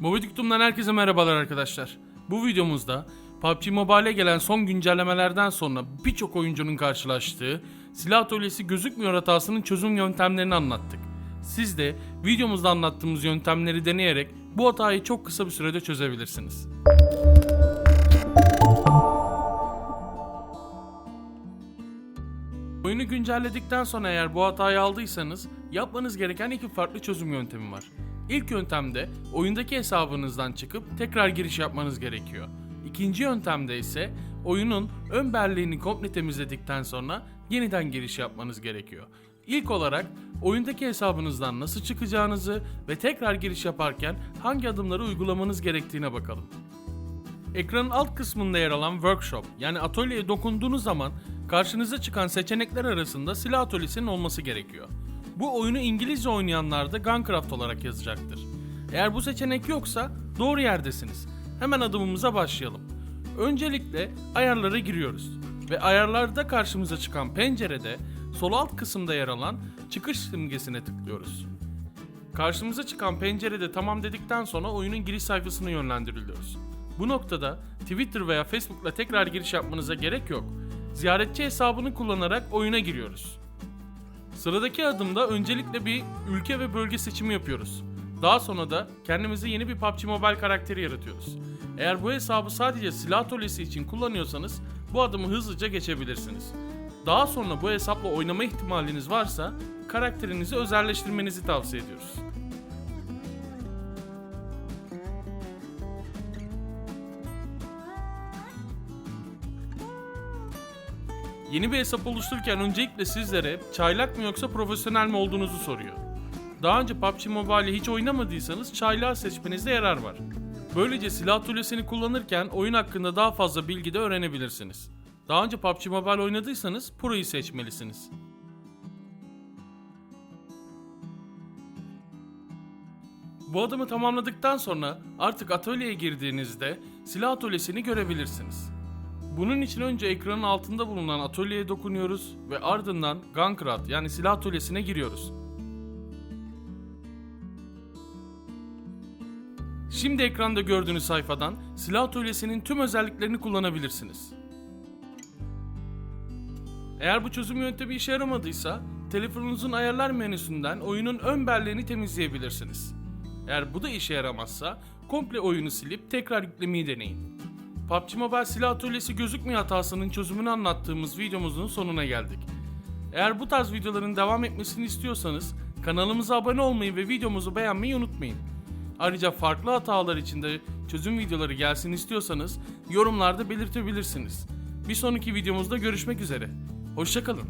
Mobidiktum'dan herkese merhabalar arkadaşlar. Bu videomuzda PUBG Mobile'e gelen son güncellemelerden sonra birçok oyuncunun karşılaştığı silah atölyesi gözükmüyor hatasının çözüm yöntemlerini anlattık. Siz de videomuzda anlattığımız yöntemleri deneyerek bu hatayı çok kısa bir sürede çözebilirsiniz. Oyunu güncelledikten sonra eğer bu hatayı aldıysanız yapmanız gereken iki farklı çözüm yöntemi var. İlk yöntemde oyundaki hesabınızdan çıkıp tekrar giriş yapmanız gerekiyor. İkinci yöntemde ise oyunun ön belleğini komple temizledikten sonra yeniden giriş yapmanız gerekiyor. İlk olarak oyundaki hesabınızdan nasıl çıkacağınızı ve tekrar giriş yaparken hangi adımları uygulamanız gerektiğine bakalım. Ekranın alt kısmında yer alan Workshop yani atölyeye dokunduğunuz zaman karşınıza çıkan seçenekler arasında silah atölyesinin olması gerekiyor. Bu oyunu İngilizce oynayanlar da Guncraft olarak yazacaktır. Eğer bu seçenek yoksa doğru yerdesiniz. Hemen adımımıza başlayalım. Öncelikle ayarlara giriyoruz ve ayarlarda karşımıza çıkan pencerede sol alt kısımda yer alan çıkış simgesine tıklıyoruz. Karşımıza çıkan pencerede tamam dedikten sonra oyunun giriş sayfasına yönlendiriliyoruz. Bu noktada Twitter veya Facebook'la tekrar giriş yapmanıza gerek yok. Ziyaretçi hesabını kullanarak oyuna giriyoruz. Sıradaki adımda öncelikle bir ülke ve bölge seçimi yapıyoruz. Daha sonra da kendimize yeni bir PUBG Mobile karakteri yaratıyoruz. Eğer bu hesabı sadece silah atölyesi için kullanıyorsanız bu adımı hızlıca geçebilirsiniz. Daha sonra bu hesapla oynama ihtimaliniz varsa karakterinizi özelleştirmenizi tavsiye ediyoruz. Yeni bir hesap oluştururken öncelikle sizlere çaylak mı yoksa profesyonel mi olduğunuzu soruyor. Daha önce PUBG Mobile'i hiç oynamadıysanız çaylağı seçmenizde yarar var. Böylece silah atölyesini kullanırken oyun hakkında daha fazla bilgi de öğrenebilirsiniz. Daha önce PUBG Mobile oynadıysanız Pro'yu seçmelisiniz. Bu adımı tamamladıktan sonra artık atölyeye girdiğinizde silah atölyesini görebilirsiniz. Bunun için önce ekranın altında bulunan atölyeye dokunuyoruz ve ardından Guncraft yani silah atölyesine giriyoruz. Şimdi ekranda gördüğünüz sayfadan silah atölyesinin tüm özelliklerini kullanabilirsiniz. Eğer bu çözüm yöntemi işe yaramadıysa telefonunuzun ayarlar menüsünden oyunun ön belleğini temizleyebilirsiniz. Eğer bu da işe yaramazsa komple oyunu silip tekrar yüklemeyi deneyin. PUBG Mobile silah atölyesi gözükmüyor hatasının çözümünü anlattığımız videomuzun sonuna geldik. Eğer bu tarz videoların devam etmesini istiyorsanız kanalımıza abone olmayı ve videomuzu beğenmeyi unutmayın. Ayrıca farklı hatalar için de çözüm videoları gelsin istiyorsanız yorumlarda belirtebilirsiniz. Bir sonraki videomuzda görüşmek üzere. Hoşçakalın.